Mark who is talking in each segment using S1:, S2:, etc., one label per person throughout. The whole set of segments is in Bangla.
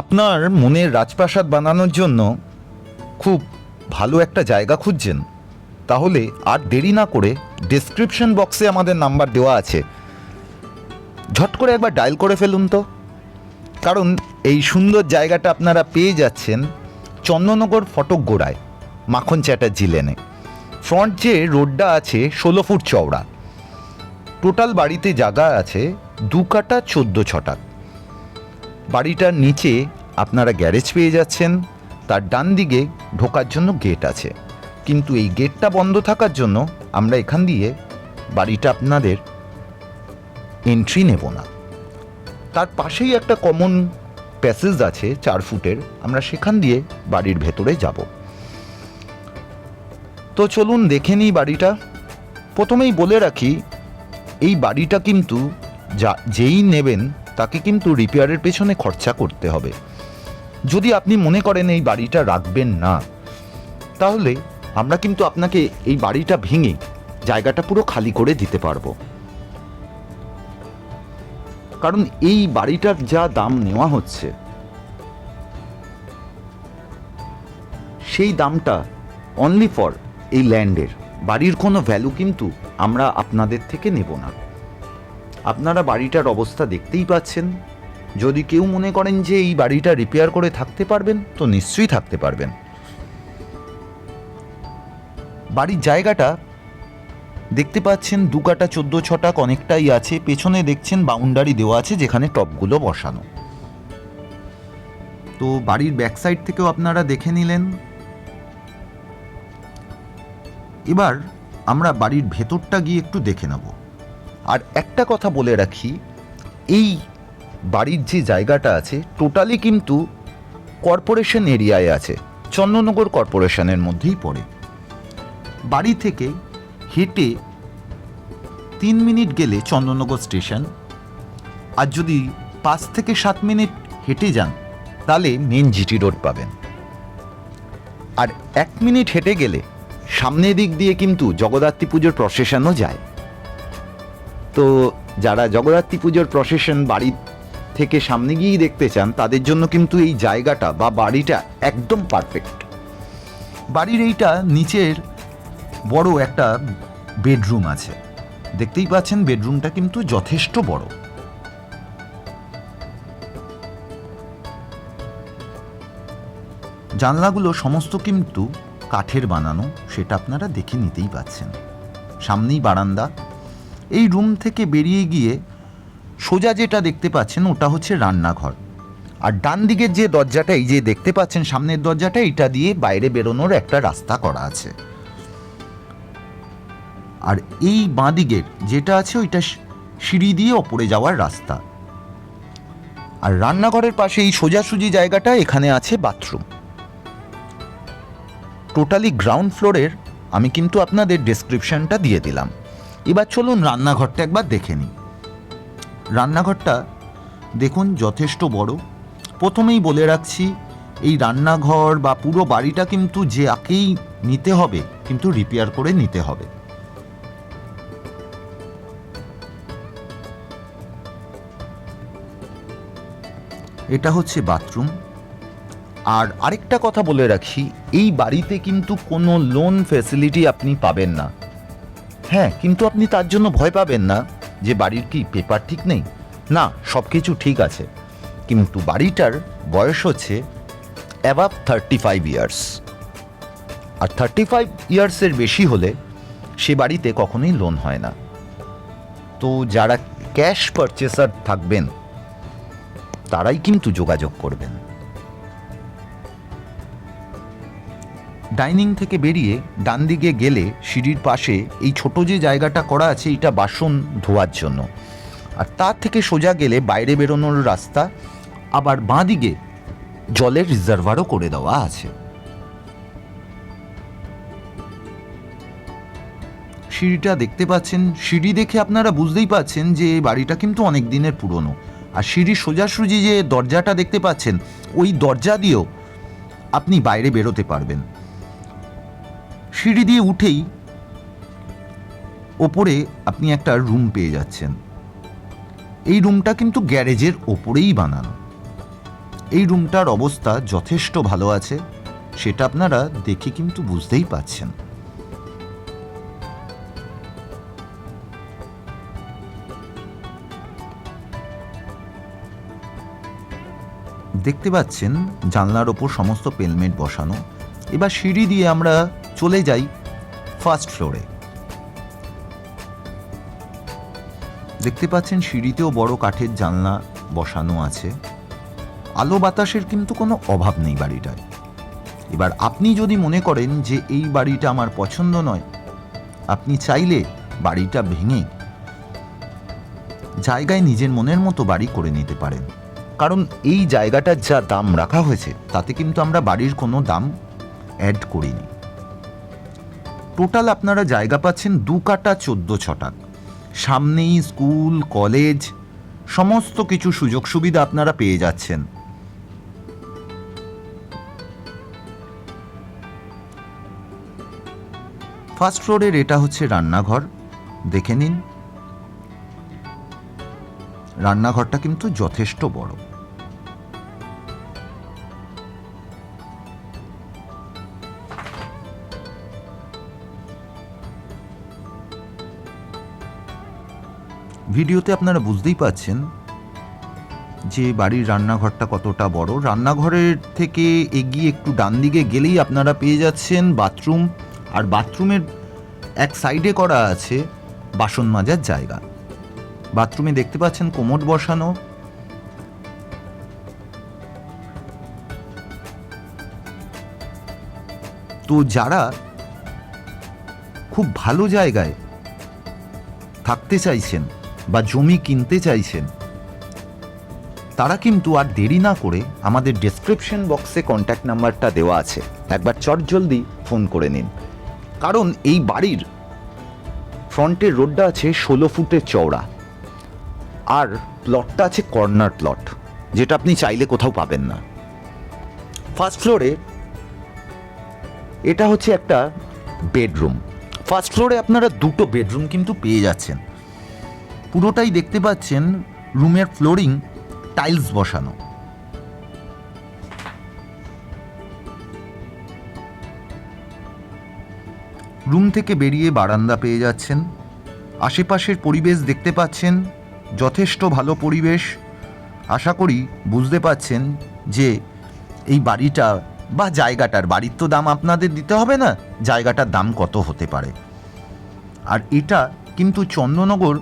S1: আপনার মনের রাজপ্রাসাদ বানানোর জন্য খুব ভালো একটা জায়গা খুঁজছেন। তাহলে আর দেরি না করে ডেসক্রিপশন বক্সে আমাদের নাম্বার দেওয়া আছে। ঝট করে একবার ডায়াল করে ফেলুন তো। কারণ এই সুন্দর জায়গাটা আপনারা পেয়ে যাচ্ছেন চন্দননগর ফটক গোড়ায় মাখন চ্যাটার্জি লেনে ফ্রন্ট যে রোডটা আছে ষোলো ফুট চওড়া। টোটাল বাড়িতে জায়গা আছে দু কাটা চোদ্দ ছটা বাড়িটার নিচে আপনারা গ্যারেজ পেয়ে যাচ্ছেন, তার ডান দিকে ঢোকার জন্য গেট আছে। কিন্তু এই গেটটা বন্ধ থাকার জন্য আমরা এখান দিয়ে বাড়িটা আপনাদের এন্ট্রি নেব না। তার পাশেই একটা কমন প্যাসেজ আছে চার ফুটের, আমরা সেখান দিয়ে বাড়ির ভেতরে যাব। তো চলুন দেখে নিই বাড়িটা। প্রথমেই বলে রাখি, এই বাড়িটা কিন্তু যা, যেই নেবেন তাকে কিন্তু রিপেয়ারের পেছনে খরচা করতে হবে। যদি আপনি মনে করেন এই বাড়িটা রাখবেন না, তাহলে আমরা কিন্তু আপনাকে এই বাড়িটা ভেঙে জায়গাটা পুরো খালি করে দিতে পারব। কারণ এই বাড়িটার যা দাম নেওয়া হচ্ছে, সেই দামটা অনলি ফর এই ল্যান্ডের। বাড়ির কোনো ভ্যালু কিন্তু আমরা আপনাদের থেকে নেব না। আপনারা বাড়িটার অবস্থা দেখতেই পাচ্ছেন। যদি কেউ মনে করেন যে এই বাড়িটা রিপেয়ার করে থাকতে পারবেন, তো নিশ্চয়ই থাকতে পারবেন। বাড়ির জায়গাটা দেখতে পাচ্ছেন, দু কাটা, চোদ্দ ছটাক অনেকটাই আছে। পেছনে দেখছেন বাউন্ডারি দেওয়া আছে, যেখানে টপগুলো বসানো। তো বাড়ির ব্যাক সাইড থেকেও আপনারা দেখে নিলেন। এবার আমরা বাড়ির ভেতরটা গিয়ে একটু দেখে নেব। আর একটা কথা বলে রাখি, এই বাড়ির যে জায়গাটা আছে টোটালি কিন্তু কর্পোরেশন এরিয়ায় আছে চন্দ্রনগর কর্পোরেশনের মধ্যেই পড়ে। বাড়ি থেকে হেঁটে তিন মিনিট গেলে চন্দ্রনগর স্টেশন, আর যদি পাঁচ থেকে সাত মিনিট হেঁটে যান, তাহলে মেন জিটি রোড পাবেন। আর এক মিনিট হেঁটে গেলে সামনের দিক দিয়ে কিন্তু জগদ্ধাত্রী পুজোর প্রসেশনও যায়। তো যারা জগদ্ধাত্রী পুজোর প্রসেশন বাড়ি থেকে সামনে গিয়েই দেখতে চান, তাদের জন্য কিন্তু এই জায়গাটা বা বাড়িটা একদম পারফেক্ট বাড়ির এইটা নিচের বড় একটা বেডরুম আছে। দেখতেই পাচ্ছেন বেডরুমটা কিন্তু যথেষ্ট বড়। জানলাগুলো সমস্ত কিন্তু কাঠের বানানো, সেটা আপনারা দেখে নিতেই পাচ্ছেন। সামনেই বারান্দা এই রুম থেকে বেরিয়ে গিয়ে সোজা যেটা দেখতে পাচ্ছেন ওটা হচ্ছে রান্নাঘর। আর ডান দিকের যে দরজাটা, এই যে দেখতে পাচ্ছেন সামনের দরজাটা, এটা দিয়ে বাইরে বেরোনোর একটা রাস্তা করা আছে। আর এই বাঁ দিকের যেটা আছে, ওইটা সিঁড়ি দিয়ে ওপরে যাওয়ার রাস্তা। আর রান্নাঘরের পাশে এই সোজাসুজি জায়গাটা, এখানে আছে বাথরুম। টোটালি গ্রাউন্ড ফ্লোরের, আমি কিন্তু আপনাদের ডেসক্রিপশনটা দিয়ে দিলাম। এবার চলুন রান্নাঘরটা একবার দেখে নিই। রান্নাঘরটা দেখুন যথেষ্ট বড়। প্রথমেই বলে রাখছি, এই রান্নাঘর বা পুরো বাড়িটা কিন্তু যে আকেই নিতে হবে, কিন্তু রিপেয়ার করে নিতে হবে। এটা হচ্ছে বাথরুম। আর আরেকটা কথা বলে রাখি, এই বাড়িতে কিন্তু কোনো লোন ফেসিলিটি আপনি পাবেন না। হ্যাঁ কিন্তু আপনি তার জন্য ভয় পাবেন না যে বাড়ির কি পেপার ঠিক নেই। না সব কিছু ঠিক আছে। কিন্তু বাড়িটার বয়স হচ্ছে অ্যাবাভ থার্টি ফাইভ ইয়ার্স আর থার্টি ফাইভ ইয়ার্সের বেশি হলে সে বাড়িতে কখনোই লোন হয় না। তো যারা ক্যাশ পারচেসার থাকবেন, তারাই কিন্তু যোগাযোগ করবেন। ডাইনিং থেকে বেরিয়ে ডান দিকে গেলে সিঁড়ির পাশে এই ছোট যে জায়গাটা করা আছে, এটা বাসন ধোয়ার জন্য। আর তার থেকে সোজা গেলে বাইরে বেরোনোর রাস্তা, আবার বাঁ দিকে জলের রিজার্ভারও করে দেওয়া আছে। সিঁড়িটা দেখতে পাচ্ছেন। সিঁড়ি দেখে আপনারা বুঝতেই পাচ্ছেন যে এই বাড়িটা কিন্তু অনেক দিনের পুরনো। আর সিঁড়ির সোজাসুজি যে দরজাটা দেখতে পাচ্ছেন, ওই দরজা দিয়েও আপনি বাইরে বেরোতে পারবেন। সিঁড়ি দিয়ে উঠেই ওপরে আপনি একটা রুম পেয়ে যাচ্ছেন। এই রুমটা কিন্তু গ্যারেজের ওপরেই বানানো। এই রুমটার অবস্থা যথেষ্ট ভালো আছে, সেটা আপনারা দেখে কিন্তু বুঝতেই পাচ্ছেন দেখতে পাচ্ছেন জানলার ওপর সমস্ত পেলমেট বসানো। এবার সিঁড়ি দিয়ে আমরা চলে যাই ফার্স্ট ফ্লোরে দেখতে পাচ্ছেন সিঁড়িতেও বড় কাঠের জানলা বসানো আছে। আলো বাতাসের কিন্তু কোনো অভাব নেই বাড়িটায়। এবার আপনি যদি মনে করেন যে এই বাড়িটা আমার পছন্দ নয়, আপনি চাইলে বাড়িটা ভেঙে জায়গায় নিজের মনের মতো বাড়ি করে নিতে পারেন। কারণ এই জায়গাটার যা দাম রাখা হয়েছে, তাতে কিন্তু আমরা বাড়ির কোনো দাম অ্যাড করিনি। টোটাল আপনারা জায়গা পাচ্ছেন দু কাটা চোদ্দ ছটাক। সামনেই স্কুল, কলেজ, সমস্ত কিছু সুযোগ সুবিধা আপনারা পেয়ে যাচ্ছেন। ফার্স্ট ফ্লোরের এটা হচ্ছে রান্নাঘর। দেখে নিন। রান্নাঘরটা কিন্তু যথেষ্ট বড়। ভিডিওতে আপনারা বুঝতেই পাচ্ছেন যে বাড়ির রান্নাঘরটা কতটা বড়। রান্নাঘরের থেকে এগিয়ে একটু ডান দিকে গেলেই আপনারা পেয়ে যাচ্ছেন বাথরুম। আর বাথরুমের এক সাইডে করা আছে বাসন মাজার জায়গা। বাথরুমে দেখতে পাচ্ছেন কোমোড বসানো। তো যারা খুব ভালো জায়গায় থাকতে চাইছেন বা জমি কিনতে চাইছেন, তারা কিন্তু আর দেরি না করে আমাদের ডেসক্রিপশন বক্সে কন্ট্যাক্ট নাম্বারটা দেওয়া আছে। একবার চট জলদি ফোন করে নিন। কারণ এই বাড়ির ফ্রন্টের রোডটা আছে ষোলো ফুটের চওড়া, আর প্লটটা আছে কর্নার প্লট যেটা আপনি চাইলে কোথাও পাবেন না। ফার্স্ট ফ্লোরে এটা হচ্ছে একটা বেডরুম ফার্স্ট ফ্লোরে আপনারা দুটো বেডরুম কিন্তু পেয়ে যাচ্ছেন। পুরোটাই দেখতে পাচ্ছেন রুমের ফ্লোরিং, টাইলস বসানো। রুম থেকে বেরিয়ে বারান্দা পেয়ে যাচ্ছেন। আশেপাশের পরিবেশ দেখতে পাচ্ছেন, যথেষ্ট ভালো পরিবেশ। আশা করি বুঝতে পাচ্ছেন যে এই বাড়িটা বা জায়গাটার বাড়ির তো দাম আপনাদের দিতে হবে না, জায়গাটার দাম কত হতে পারে। আর এটা কিন্তু চন্দ্রনগর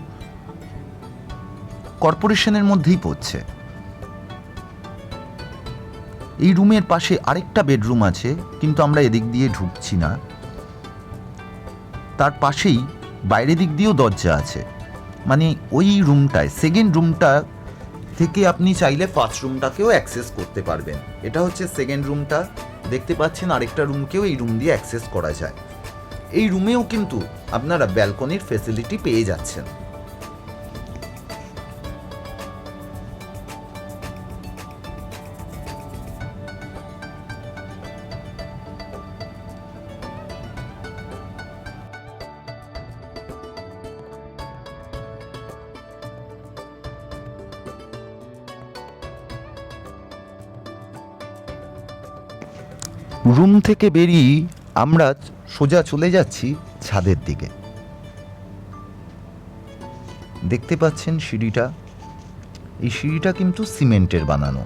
S1: কর্পোরেশনের মধ্যেই পড়ছে। এই রুমের পাশে আরেকটা বেডরুম আছে, কিন্তু আমরা এদিক দিয়ে ঢুকছি না। তার পাশেই বাইরে দিক দিয়েও দরজা আছে। মানে ওই রুমটায় সেকেন্ড রুমটা থেকে আপনি চাইলে ফার্স্ট রুমটাকেও অ্যাক্সেস করতে পারবেন। এটা হচ্ছে সেকেন্ড রুমটা দেখতে পাচ্ছেন আরেকটা রুমকেও এই রুম দিয়ে অ্যাক্সেস করা যায়। এই রুমেও কিন্তু আপনারা ব্যালকনির ফেসিলিটি পেয়ে যাচ্ছেন। রুম থেকে বেরিয়ে আমরা সোজা চলে যাচ্ছি ছাদের দিকে। দেখতে পাচ্ছেন সিঁড়িটা। এই সিঁড়িটা কিন্তু সিমেন্টের বানানো।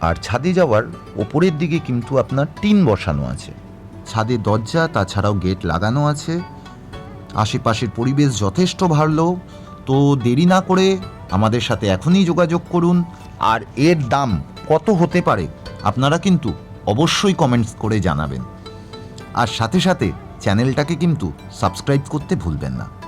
S1: আর ছাদে যাওয়ার ওপরের দিকে কিন্তু আপনার টিন বসানো আছে। ছাদে দরজা, তাছাড়াও গেট লাগানো আছে। আশেপাশের পরিবেশ যথেষ্ট ভালো। তো দেরি না করে আমাদের সাথে এখনই যোগাযোগ করুন। আর এর দাম কত হতে পারে আপনারা কিন্তু অবশ্যই কমেন্টস করে জানাবেন। আর সাথে সাথে চ্যানেলটাকে কিন্তু সাবস্ক্রাইব করতে ভুলবেন না।